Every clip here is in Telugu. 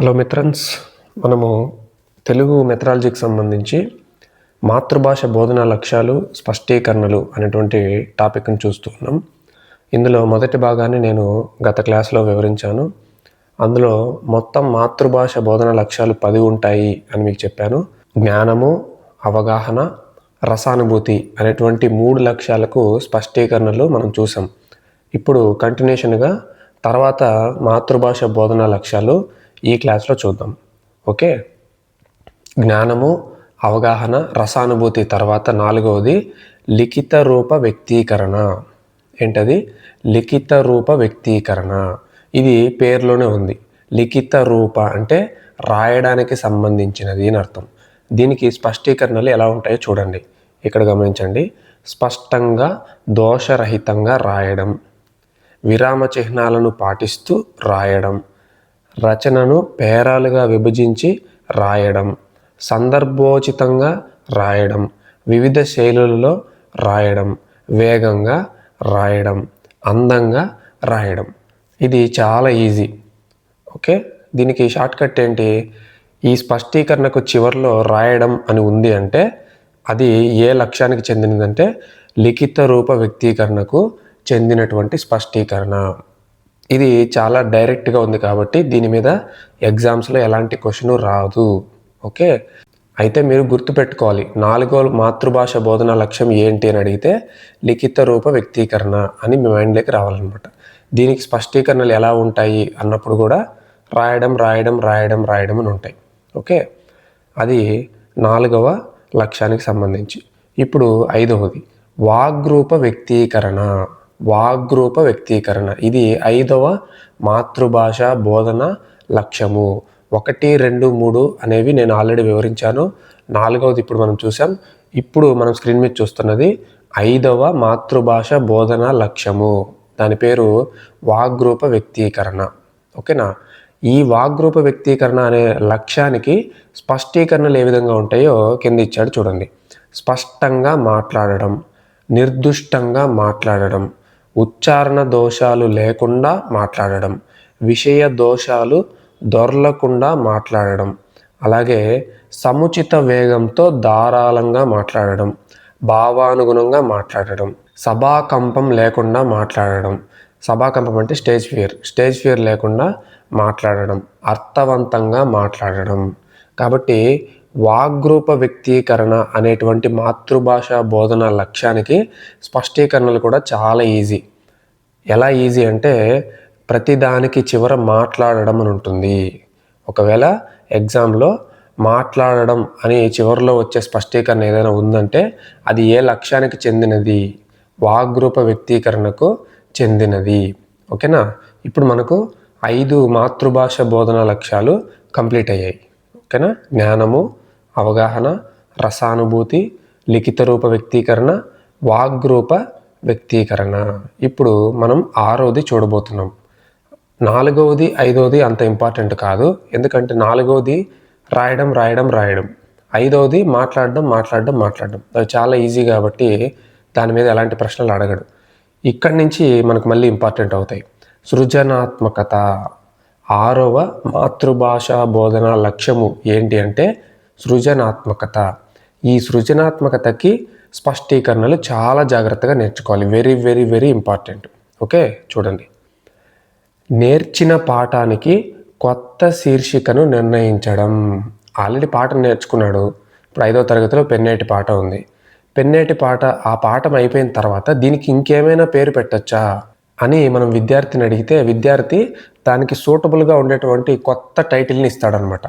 హలో మిత్రన్స్ మనము తెలుగు మెథడాలజీకి సంబంధించి మాతృభాష బోధన లక్ష్యాలు స్పష్టీకరణలు అనేటువంటి టాపిక్ని చూస్తున్నాం ఇందులో మొదటి భాగాన్ని నేను గత క్లాస్లో వివరించాను. అందులో మొత్తం మాతృభాష బోధన లక్ష్యాలు పది ఉంటాయి అని మీకు చెప్పాను. జ్ఞానము అవగాహన రసానుభూతి అనేటువంటి మూడు లక్ష్యాలకు స్పష్టీకరణలు మనం చూసాం. ఇప్పుడు కంటిన్యూషన్గా తర్వాత మాతృభాష బోధన లక్ష్యాలు ఈ క్లాస్లో చూద్దాం. ఓకే? జ్ఞానము అవగాహన రసానుభూతి తర్వాత నాలుగవది లిఖిత రూప వ్యక్తీకరణ. ఏంటది? లిఖిత రూప వ్యక్తీకరణ. ఇది పేరులోనే ఉంది. లిఖిత రూప అంటే రాయడానికి సంబంధించినది అని అర్థం. దీనికి స్పష్టీకరణలు ఎలా ఉంటాయో చూడండి. ఇక్కడ గమనించండి. స్పష్టంగా దోషరహితంగా రాయడం. విరామ చిహ్నాలను పాటిస్తూ రాయడం. రచనను పేరాలుగా విభజించి రాయడం సందర్భోచితంగా రాయడం వివిధ శైలులలో రాయడం వేగంగా రాయడం అందంగా రాయడం. ఇది చాలా ఈజీ. ఓకే? దీనికి షార్ట్ కట్ ఏంటి? ఈ స్పష్టీకరణకు చివరిలో రాయడం అని ఉంది అంటే అది ఏ లక్ష్యానికి చెందినదంటే లిఖిత రూప వ్యక్తీకరణకు చెందినటువంటి స్పష్టీకరణ. ఇది చాలా డైరెక్ట్గా ఉంది కాబట్టి దీని మీద ఎగ్జామ్స్లో ఎలాంటి క్వశ్చన్ రాదు. ఓకే అయితే మీరు గుర్తుపెట్టుకోవాలి. నాలుగో మాతృభాష బోధన లక్ష్యం ఏంటి అని అడిగితే లిఖిత రూప వ్యక్తీకరణ అని మీ మైండ్లోకి రావాలన్నమాట. దీనికి స్పష్టీకరణలు ఎలా ఉంటాయి అన్నప్పుడు కూడా రాయడం రాయడం రాయడం రాయడం అని ఉంటాయి. ఓకే అది నాలుగవ లక్ష్యానికి సంబంధించి. ఇప్పుడు ఐదవది. వాగ్రూప వ్యక్తీకరణ. వాగ్రూప వ్యక్తీకరణ. ఇది ఐదవ మాతృభాష బోధన లక్ష్యము. ఒకటి రెండు మూడు అనేవి నేను ఆల్రెడీ వివరించాను. నాలుగవది ఇప్పుడు మనం చూసాం ఇప్పుడు మనం స్క్రీన్ మీద చూస్తున్నది ఐదవ మాతృభాష బోధన లక్ష్యము. దాని పేరు వాగ్రూప వ్యక్తీకరణ. ఓకేనా? ఈ వాగ్రూప వ్యక్తీకరణ అనే లక్ష్యానికి స్పష్టీకరణలు ఏ విధంగా ఉంటాయో కింద ఇచ్చాడు చూడండి. స్పష్టంగా మాట్లాడడం నిర్దుష్టంగా మాట్లాడడం. ఉచ్చారణ దోషాలు లేకుండా మాట్లాడడం విషయ దోషాలు దొరలకుండా మాట్లాడడం అలాగే సముచిత వేగంతో ధారాళంగా మాట్లాడడం భావానుగుణంగా మాట్లాడడం సభాకంపం లేకుండా మాట్లాడడం. సభాకంపం అంటే స్టేజ్ ఫియర్ స్టేజ్ ఫియర్ లేకుండా మాట్లాడడం అర్థవంతంగా మాట్లాడడం. కాబట్టి వాగ్రూప వ్యక్తీకరణ అనేటువంటి మాతృభాష బోధన లక్ష్యానికి స్పష్టీకరణలు కూడా చాలా ఈజీ. ఎలా ఈజీ అంటే ప్రతిదానికి చివర మాట్లాడడం అని ఉంటుంది. ఒకవేళ ఎగ్జామ్లో మాట్లాడడం అని చివరిలో వచ్చే స్పష్టీకరణ ఏదైనా ఉందంటే అది ఏ లక్ష్యానికి చెందినది? వాగ్రూప వ్యక్తీకరణకు చెందినది. ఓకేనా? ఇప్పుడు మనకు ఐదు మాతృభాష బోధన లక్ష్యాలు కంప్లీట్ అయ్యాయి. ఓకేనా? జ్ఞానము అవగాహన రసానుభూతి లిఖిత రూప వ్యక్తీకరణ వాగ్రూప వ్యక్తీకరణ. ఇప్పుడు మనం ఆరోది చూడబోతున్నాం. నాలుగవది ఐదవది అంత ఇంపార్టెంట్ కాదు. ఎందుకంటే నాలుగవది రాయడం రాయడం రాయడం. ఐదవది మాట్లాడడం మాట్లాడడం మాట్లాడడం. అది చాలా ఈజీ కాబట్టి దాని మీద ఎలాంటి ప్రశ్నలు అడగడు. ఇక్కడి నుంచి మనకు మళ్ళీ ఇంపార్టెంట్ అవుతాయి. సృజనాత్మకత. ఆరవ మాతృభాష బోధన లక్ష్యము ఏంటి అంటే సృజనాత్మకత. ఈ సృజనాత్మకతకి స్పష్టీకరణలు చాలా జాగ్రత్తగా నేర్చుకోవాలి. Very very very important okay చూడండి. నేర్చిన పాఠానికి కొత్త శీర్షికను నిర్ణయించడం. ఆల్రెడీ పాఠం నేర్చుకున్నాడు. ఇప్పుడు ఐదో తరగతిలో పెన్నేటి పాట ఉంది. పెన్నేటి పాట ఆ పాఠం అయిపోయిన తర్వాత దీనికి ఇంకేమైనా పేరు పెట్టచ్చా? అని మనం విద్యార్థిని అడిగితే విద్యార్థి దానికి సూటబుల్గా ఉండేటువంటి కొత్త టైటిల్ని ఇస్తాడనమాట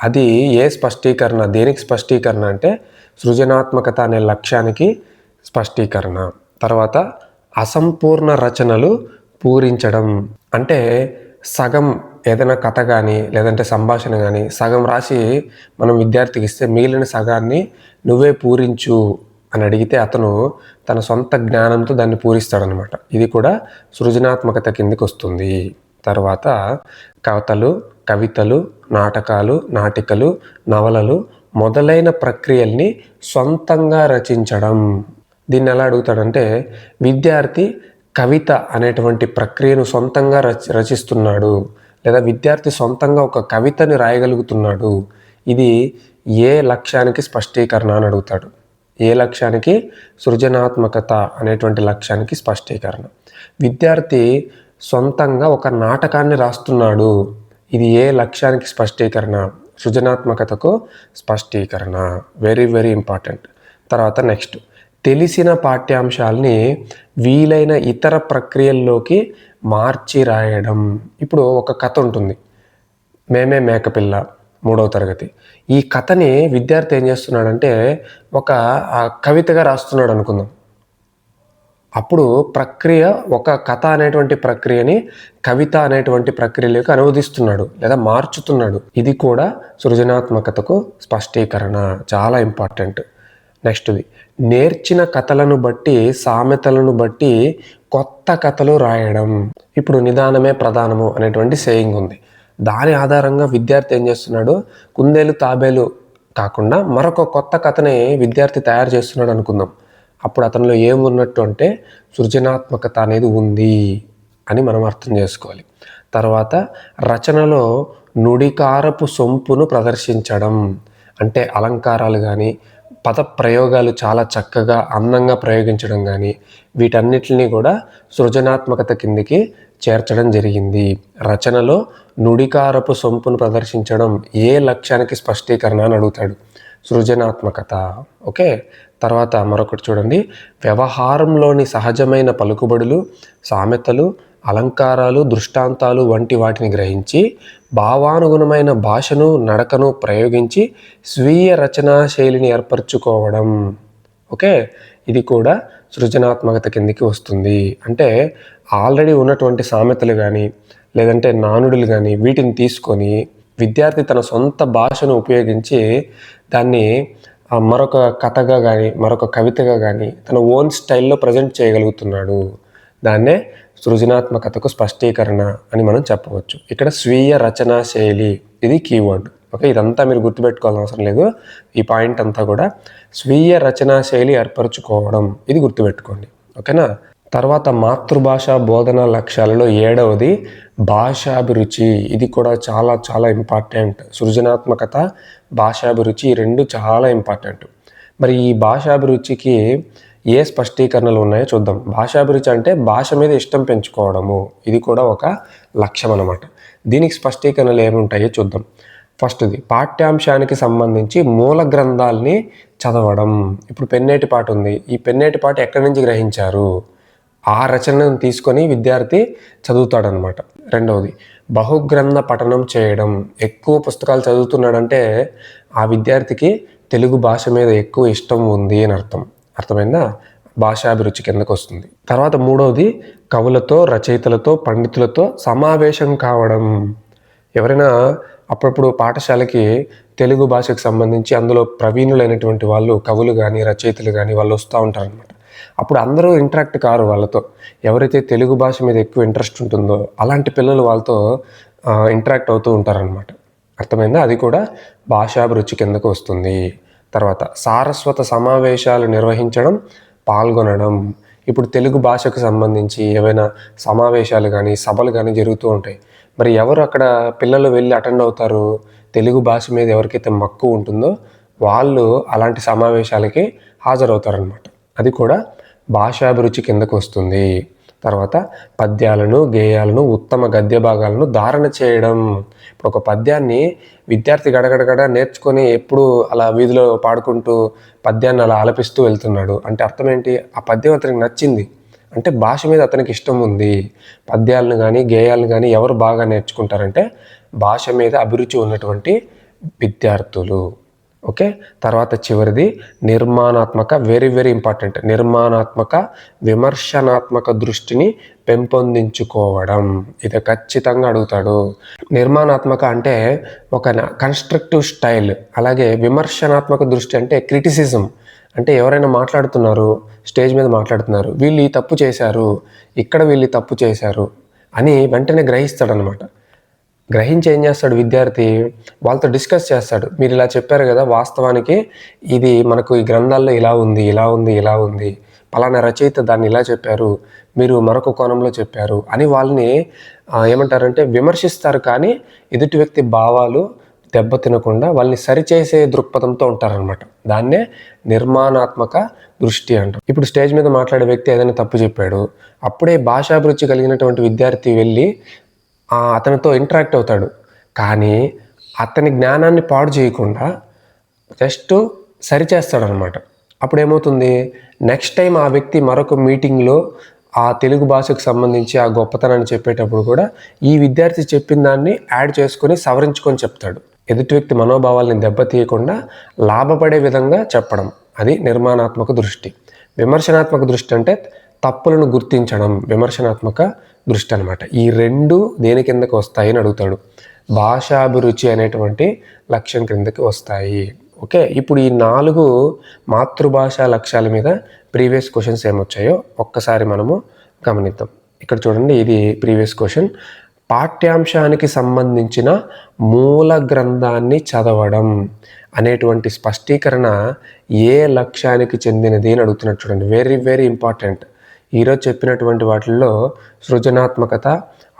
అది ఏ స్పష్టీకరణ దేనికి స్పష్టీకరణ అంటే సృజనాత్మకత అనే లక్ష్యానికి స్పష్టీకరణ. తర్వాత అసంపూర్ణ రచనలు పూరించడం. అంటే సగం ఏదైనా కథ కానీ లేదంటే సంభాషణ కానీ సగం రాసి మనం విద్యార్థికి ఇస్తే మిగిలిన సగాన్ని నువ్వే పూరించు అని అడిగితే అతను తన సొంత జ్ఞానంతో దాన్ని పూరిస్తాడనమాట. ఇది కూడా సృజనాత్మకత కిందికి వస్తుంది తర్వాత కవితలు కవితలు నాటకాలు నాటికలు నవలలు మొదలైన ప్రక్రియల్ని సొంతంగా రచించడం. దీన్ని ఎలా అడుగుతాడంటే విద్యార్థి కవిత అనేటువంటి ప్రక్రియను సొంతంగా రచ రచిస్తున్నాడు. లేదా విద్యార్థి సొంతంగా ఒక కవితని రాయగలుగుతున్నాడు. ఇది ఏ లక్ష్యానికి స్పష్టీకరణ అని అడుగుతాడు. ఏ లక్ష్యానికి? సృజనాత్మకత అనేటువంటి లక్ష్యానికి స్పష్టీకరణ. విద్యార్థి సొంతంగా ఒక నాటకాన్ని రాస్తున్నాడు. ఇది ఏ లక్ష్యానికి స్పష్టీకరణ? సృజనాత్మకతకు స్పష్టీకరణ. వెరీ వెరీ ఇంపార్టెంట్ తర్వాత నెక్స్ట్ తెలిసిన పాఠ్యాంశాలని వీలైన ఇతర ప్రక్రియల్లోకి మార్చి రాయడం. ఇప్పుడు ఒక కథ ఉంటుంది. మేమే మేకపిల్ల మూడవ తరగతి. ఈ కథని విద్యార్థి ఏం చేస్తున్నాడంటే ఒక కవితగా రాస్తున్నాడు అనుకుందాం అప్పుడు ప్రక్రియ ఒక కథ అనేటువంటి ప్రక్రియని కవిత అనేటువంటి ప్రక్రియలోకి అనువదిస్తున్నాడు లేదా మార్చుతున్నాడు. ఇది కూడా సృజనాత్మకతకు స్పష్టీకరణ చాలా ఇంపార్టెంట్. నెక్స్ట్ది నేర్చిన కథలను బట్టి సామెతలను బట్టి కొత్త కథలు రాయడం. ఇప్పుడు నిదానమే ప్రధానము అనేటువంటి సేయింగ్ ఉంది. దాని ఆధారంగా విద్యార్థి ఏం చేస్తున్నాడు? కుందేలు తాబేలు కాకుండా మరొక కొత్త కథని విద్యార్థి తయారు చేస్తున్నాడు అనుకుందాం. అప్పుడు అతనిలో ఏమున్నట్టు అంటే సృజనాత్మకత అనేది ఉంది అని మనం అర్థం చేసుకోవాలి. తర్వాత రచనలో నుడికారపు సొంపును ప్రదర్శించడం అంటే అలంకారాలు కానీ పద ప్రయోగాలు చాలా చక్కగా అందంగా ప్రయోగించడం కానీ వీటన్నిటిని కూడా సృజనాత్మకత కిందికి చేర్చడం జరిగింది. రచనలో నుడికారపు సొంపును ప్రదర్శించడం ఏ లక్ష్యానికి స్పష్టీకరణ అని అడుగుతాడు. సృజనాత్మకత. ఓకే? తర్వాత మరొకటి చూడండి. వ్యవహారంలోని సహజమైన పలుకుబడులు సామెతలు అలంకారాలు దృష్టాంతాలు వంటి వాటిని గ్రహించి భావానుగుణమైన భాషను నడకను ప్రయోగించి స్వీయ రచనా శైలిని ఏర్పరచుకోవడం. ఓకే? ఇది కూడా సృజనాత్మకత కిందికి వస్తుంది. అంటే ఆల్రెడీ ఉన్నటువంటి సామెతలు కానీ లేదంటే నానుడులు కానీ వీటిని తీసుకొని విద్యార్థి తన సొంత భాషను ఉపయోగించి దాన్ని మరొక కథగా కానీ మరొక కవితగా కానీ తన ఓన్ స్టైల్లో ప్రజెంట్ చేయగలుగుతున్నాడు. దాన్నే సృజనాత్మకతకు స్పష్టీకరణ అని మనం చెప్పవచ్చు. ఇక్కడ స్వీయ రచనా శైలి ఇది కీవర్డ్. ఓకే ఇదంతా మీరు గుర్తుపెట్టుకోవాల్సిన అవసరం లేదు. ఈ పాయింట్ అంతా కూడా స్వీయ రచనా శైలి ఏర్పరచుకోవడం ఇది గుర్తుపెట్టుకోండి. ఓకేనా? తర్వాత మాతృభాష బోధన లక్ష్యాలలో ఏడవది భాషాభిరుచి. ఇది కూడా చాలా చాలా ఇంపార్టెంట్ సృజనాత్మకత భాషాభిరుచి ఈ రెండు చాలా ఇంపార్టెంట్ మరి ఈ భాషాభిరుచికి ఏ స్పష్టీకరణలు ఉన్నాయో చూద్దాం. భాషాభిరుచి అంటే భాష మీద ఇష్టం పెంచుకోవడము. ఇది కూడా ఒక లక్ష్యం అన్నమాట. దీనికి స్పష్టీకరణలు ఏముంటాయో చూద్దాం. ఫస్ట్ది పాఠ్యాంశానికి సంబంధించి మూల గ్రంథాలని చదవడం. ఇప్పుడు పెన్నేటి పాట ఉంది. ఈ పెన్నేటి పాట ఎక్కడి నుంచి గ్రహించారు? ఆ రచనను తీసుకొని విద్యార్థి చదువుతాడనమాట. రెండవది బహుగ్రంథ పఠనం చేయడం. ఎక్కువ పుస్తకాలు చదువుతున్నాడంటే ఆ విద్యార్థికి తెలుగు భాష మీద ఎక్కువ ఇష్టం ఉంది అని అర్థం. అర్థమైందా? భాషాభిరుచి కిందకు వస్తుంది. తర్వాత మూడవది కవులతో రచయితలతో పండితులతో సమావేశం కావడం. ఎవరైనా అప్పుడప్పుడు పాఠశాలకి తెలుగు భాషకు సంబంధించి అందులో ప్రవీణులైనటువంటి వాళ్ళు కవులు కానీ రచయితలు కానీ వాళ్ళు వస్తూ ఉంటారనమాట. అప్పుడు అందరూ ఇంటరాక్ట్ కారు వాళ్ళతో. ఎవరైతే తెలుగు భాష మీద ఎక్కువ ఇంట్రెస్ట్ ఉంటుందో అలాంటి పిల్లలు వాళ్ళతో ఇంటరాక్ట్ అవుతూ ఉంటారనమాట అర్థమైందా? అది కూడా భాషాభిరుచి కిందకు వస్తుంది. తర్వాత సారస్వత సమావేశాలు నిర్వహించడం పాల్గొనడం. ఇప్పుడు తెలుగు భాషకు సంబంధించి ఏవైనా సమావేశాలు కానీ సభలు కానీ జరుగుతూ ఉంటాయి. మరి ఎవరు అక్కడ పిల్లలు వెళ్ళి అటెండ్ అవుతారు? తెలుగు భాష మీద ఎవరికైతే మక్కువ ఉంటుందో వాళ్ళు అలాంటి సమావేశాలకి హాజరవుతారనమాట అది కూడా భాషాభిరుచి కిందకు వస్తుంది. తర్వాత పద్యాలను గేయాలను ఉత్తమ గద్య భాగాలను ధారణ చేయడం. ఇప్పుడు ఒక పద్యాన్ని విద్యార్థి గడగడగడ నేర్చుకొని ఎప్పుడు అలా వీధిలో పాడుకుంటూ పద్యాన్ని అలా ఆలపిస్తూ వెళ్తున్నాడు. అంటే అర్థం ఏంటి? ఆ పద్యం అతనికి నచ్చింది. అంటే భాష మీద అతనికి ఇష్టం ఉంది. పద్యాలను కానీ గేయాలను కానీ ఎవరు బాగా నేర్చుకుంటారంటే భాష మీద అభిరుచి ఉన్నటువంటి విద్యార్థులు. ఓకే? తర్వాత చివరిది నిర్మాణాత్మక వెరీ వెరీ ఇంపార్టెంట్ నిర్మాణాత్మక విమర్శనాత్మక దృష్టిని పెంపొందించుకోవడం. ఇది ఖచ్చితంగా అడుగుతాడు. నిర్మాణాత్మక అంటే ఒక కన్స్ట్రక్టివ్ స్టైల్ అలాగే విమర్శనాత్మక దృష్టి అంటే క్రిటిసిజం అంటే ఎవరైనా మాట్లాడుతున్నారు స్టేజ్ మీద మాట్లాడుతున్నారు వీళ్ళు ఈ తప్పు చేశారు ఇక్కడ వీళ్ళు తప్పు చేశారు అని వెంటనే గ్రహిస్తాడనమాట గ్రహించి ఏం చేస్తాడు విద్యార్థి? వాళ్ళతో డిస్కస్ చేస్తాడు. మీరు ఇలా చెప్పారు కదా వాస్తవానికి ఇది మనకు ఈ గ్రంథాల్లో ఇలా ఉంది ఇలా ఉంది ఇలా ఉంది. పలానా రచయిత దాన్ని ఇలా చెప్పారు మీరు మరొక కోణంలో చెప్పారు అని వాళ్ళని ఏమంటారంటే విమర్శిస్తారు కానీ ఎదుటి వ్యక్తి భావాలు దెబ్బ తినకుండా వాళ్ళని సరిచేసే దృక్పథంతో ఉంటారనమాట దాన్నే నిర్మాణాత్మక దృష్టి అంటారు. ఇప్పుడు స్టేజ్ మీద మాట్లాడే వ్యక్తి ఏదైనా తప్పు చెప్పాడు అప్పుడే భాషాభిరుచి కలిగినటువంటి విద్యార్థి వెళ్ళి అతనితో ఇంటరాక్ట్ అవుతాడు. కానీ అతని జ్ఞానాన్ని పాడు చేయకుండా జస్ట్ సరిచేస్తాడనమాట అప్పుడు ఏమవుతుంది నెక్స్ట్ టైం ఆ వ్యక్తి మరొక మీటింగ్లో ఆ తెలుగు భాషకు సంబంధించి ఆ గొప్పతనాన్ని చెప్పేటప్పుడు కూడా ఈ విద్యార్థి చెప్పిన దాన్ని యాడ్ చేసుకొని సవరించుకొని చెప్తాడు. ఎదుటి వ్యక్తి మనోభావాల్ని దెబ్బతీయకుండా లాభపడే విధంగా చెప్పడం. అది నిర్మాణాత్మక దృష్టి. విమర్శనాత్మక దృష్టి అంటే తప్పులను గుర్తించడం. విమర్శనాత్మక దృష్టి అనమాట ఈ రెండు దేని కిందకి వస్తాయి అని అడుగుతాడు. భాషాభిరుచి అనేటువంటి లక్ష్యం క్రిందకి వస్తాయి. ఓకే? ఇప్పుడు ఈ నాలుగు మాతృభాష లక్ష్యాల మీద ప్రీవియస్ క్వశ్చన్స్ ఏమొచ్చాయో ఒక్కసారి మనము గమనిద్దాం. ఇక్కడ చూడండి ఇది ప్రీవియస్ క్వశ్చన్. పాఠ్యాంశానికి సంబంధించిన మూల గ్రంథాన్ని చదవడం అనేటువంటి స్పష్టీకరణ ఏ లక్ష్యానికి చెందినది అని అడుగుతున్నట్టు చూడండి. వెరీ వెరీ ఇంపార్టెంట్ ఈరోజు చెప్పినటువంటి వాటిల్లో సృజనాత్మకత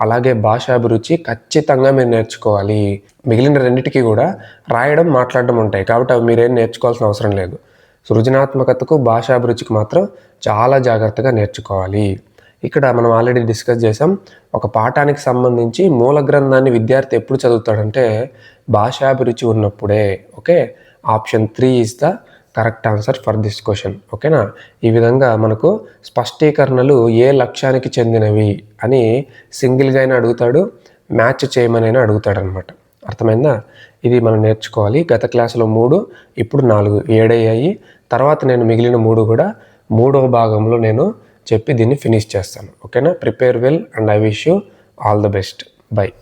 అలాగే భాషాభిరుచి ఖచ్చితంగా మీరు నేర్చుకోవాలి. మిగిలిన రెండింటికి కూడా రాయడం మాట్లాడడం ఉంటాయి. కాబట్టి అవి మీరేం నేర్చుకోవాల్సిన అవసరం లేదు. సృజనాత్మకతకు భాషాభిరుచికి మాత్రం చాలా జాగ్రత్తగా నేర్చుకోవాలి. ఇక్కడ మనం ఆల్రెడీ డిస్కస్ చేసాం ఒక పాఠానికి సంబంధించి మూల గ్రంథాన్ని విద్యార్థి ఎప్పుడు చదువుతాడంటే భాషాభిరుచి ఉన్నప్పుడే. Okay? Option three is the correct answer for this question. ఓకేనా? ఈ విధంగా మనకు స్పష్టీకరణలు ఏ లక్ష్యానికి చెందినవి అని సింగిల్గా అయినా అడుగుతాడు మ్యాచ్ చేయమనైనా అడుగుతాడు అనమాట అర్థమైందా? ఇది మనం నేర్చుకోవాలి. గత క్లాసులో మూడు ఇప్పుడు నాలుగు ఏడయ్యాయి. తర్వాత నేను మిగిలిన మూడు కూడా మూడవ భాగంలో నేను చెప్పి దీన్ని ఫినిష్ చేస్తాను. ఓకేనా? Prepare well and I wish you all the best. Bye.